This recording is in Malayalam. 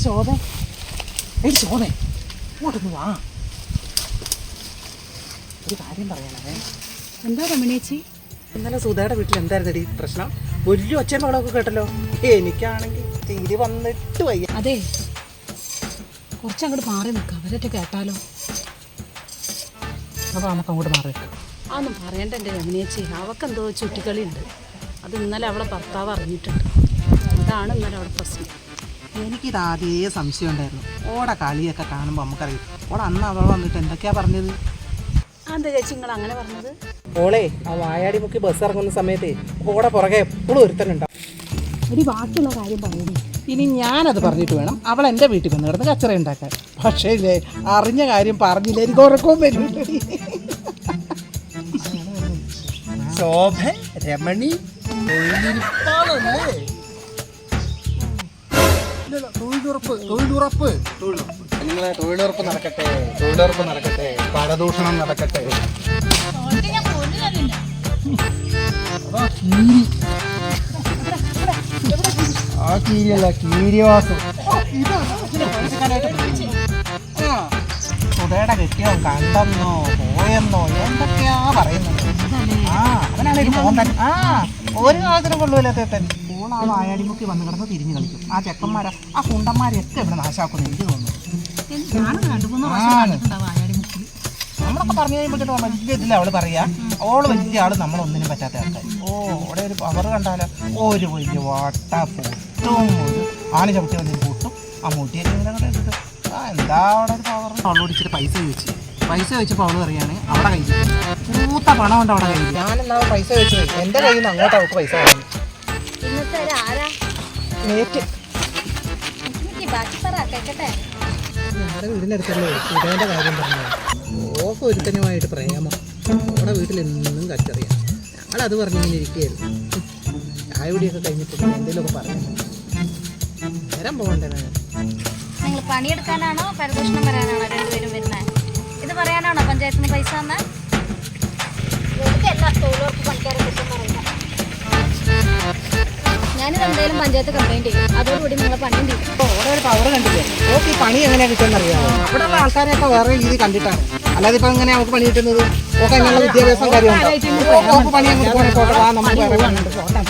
എടി ശോഭ ഇങ്ങോട്ടൊന്ന് വാ. ഒരു കാര്യം പറയാനേ എന്താ രമണേച്ചി ഇന്നലെ സുധയുടെ വീട്ടിൽ എന്തായിരുന്നടി പ്രശ്നം? വലിയ ഒച്ചയും ബഹളമൊക്കെ കേട്ടല്ലോ. എനിക്കാണെങ്കിൽ തീരെ വന്നിട്ട് വയ്യ. അതെ. കുറച്ചങ്ങോട്ട് മാറി നിൽക്കാം. അവരൊക്കെ കേട്ടാലോ. അപ്പോൾ നമുക്ക് അങ്ങോട്ട് മാറി അതൊന്നും പറയണ്ട എന്റെ രമണേച്ചി അവക്കെന്തോ ചുറ്റിക്കളി ഉണ്ട് അത് ഇന്നലെ അവളെ ഭർത്താവ് അറിഞ്ഞിട്ടുണ്ട്. അതാണ് ഇന്നലെ അവിടെ പ്രശ്നം. എനിക്കിത് ആദ്യമേ സംശയം ഉണ്ടായിരുന്നു. ഓടെ കളിയൊക്കെ കാണുമ്പോൾ നമുക്കറിയാം. ഓടെ അന്ന് അവൾ വന്നിട്ട് എന്തൊക്കെയാ പറഞ്ഞത്? എന്താ ചേച്ചി നിങ്ങൾ അങ്ങനെ പറഞ്ഞത്? ഓളെ ആ വായാടി മുക്കി ബസ് ഇറങ്ങുന്ന സമയത്ത് ഓടെ പുറകെ എപ്പോഴും ഒരുത്തനുണ്ടാവും ഒരു ബാക്കിയുള്ള കാര്യം പറയുന്നു ഇനി ഞാനത് പറഞ്ഞിട്ട് വേണം അവൾ എന്റെ വീട്ടിൽ വന്ന് കിടന്ന് കച്ചറ ഉണ്ടാക്കാൻ. പക്ഷേ ഇല്ലേ അറിഞ്ഞ കാര്യം പറഞ്ഞില്ല എനിക്ക് ഉറക്കവും വരും ശോഭ രമണി തൊഴിലുറപ്പ് തൊഴിലുറപ്പ്. നിങ്ങളെ തൊഴിലുറപ്പ് നടക്കട്ടെ തൊഴിലുറപ്പ് നടക്കട്ടെ പരദൂഷണം നടക്കട്ടെ. ആ കീരിയല്ല കീരിവാസം. സുധയുടെ കെട്ടിയോ കണ്ടെന്നോ പോയെന്നോ എന്തൊക്കെയാ പറയുന്നത്? ആ അവനാണ് ഒരു മോന്തൻ ആ ഒരു കാലത്തിനും കൊള്ളൂലത്തെ ഓൾ ആ വായാടിമുക്കി വന്ന് കിടന്ന് തിരിഞ്ഞു കളിക്കും. ആ ചെക്കന്മാരെ ആ കുണ്ടന്മാരെയൊക്കെ ഇവിടെ നാശാക്കുന്നു എനിക്ക് തോന്നുന്നു. ആണ്. നമ്മളൊക്കെ പറഞ്ഞു കഴിയുമ്പോഴത്തേക്കും വലിയ ഇതിൽ അവൾ പറയാ. ഓൾ വലിയ ആൾ നമ്മളൊന്നിനും പറ്റാത്ത ആൾക്കാർ ഓ അവിടെ ഒരു പവർ കണ്ടാലോ? ഒരു വലിയ വാട്ട പൊട്ടും. ഒരു ആണി ചവിട്ടി വലിയ പൊട്ടും. ആ മൂട്ടിയൊക്കെ ഇങ്ങനെ ആ എന്താ അവിടെ ഒരു പവർ അവളോട് ഇച്ചിരി പൈസ ചോദിച്ചു. പൈസ വെച്ചപ്പോൾ അവൾ പറയാണ് അവിടെ കയ്യിൽ പൂത്ത പണം ഉണ്ട് അവിടെ കയ്യിൽ ഞാനെന്നാ പൈസ വെച്ചു എന്റെ കയ്യിൽ നിന്ന് അങ്ങോട്ട് അവൾക്ക് പൈസ ആരാ നേറ്റ് ഞങ്ങളുടെ വീടിനടുത്തല്ലേ കാര്യം പറഞ്ഞത്. ഓക്ക് ഒരുത്തനുമായിട്ട് പ്രേമം. നമ്മുടെ വീട്ടിൽ എന്നും കച്ചറിയാം. ഞങ്ങളത് പറഞ്ഞിങ്ങനെ ഇരിക്കുകയായിരുന്നു. ചായ കുടിയൊക്കെ കഴിഞ്ഞിട്ട് എന്തെങ്കിലുമൊക്കെ പറഞ്ഞു നേരം പോകണ്ടേ നിങ്ങൾ പണിയെടുക്കാനാണോ പരദൂഷണം വരാനാണോ രണ്ടുപേരും വരുന്നത് ഇത് പറയാനാണോ പഞ്ചായത്തിന് പൈസ തന്ന? തൊഴിലുറപ്പ് എന്തായാലും പഞ്ചായത്ത് കംപ്ലൈന്റ് ചെയ്യും. അതോടുകൂടി നിങ്ങളെ പണിയും തീരും. ഒരു പവർ കണ്ടില്ലേ? ഓക്കെ ഈ പണി എങ്ങനെയാ കിട്ടുമെന്ന് അറിയാമോ അവിടെ ഉള്ള ആൾക്കാരെയൊക്കെ വേറെ രീതി കണ്ടിട്ടാണ്. അല്ലാതെ ഇപ്പം എങ്ങനെയാ നമുക്ക് പണി കിട്ടുന്നത്? ഓക്കെ അതിനുള്ള വിദ്യാഭ്യാസം കാര്യമുണ്ട്? നമുക്ക് പണി അങ്ങോട്ട് പോകണം. പോട്ടെ വാ നമുക്ക് വേറെ പണിയുണ്ട്. പോട്ടെ.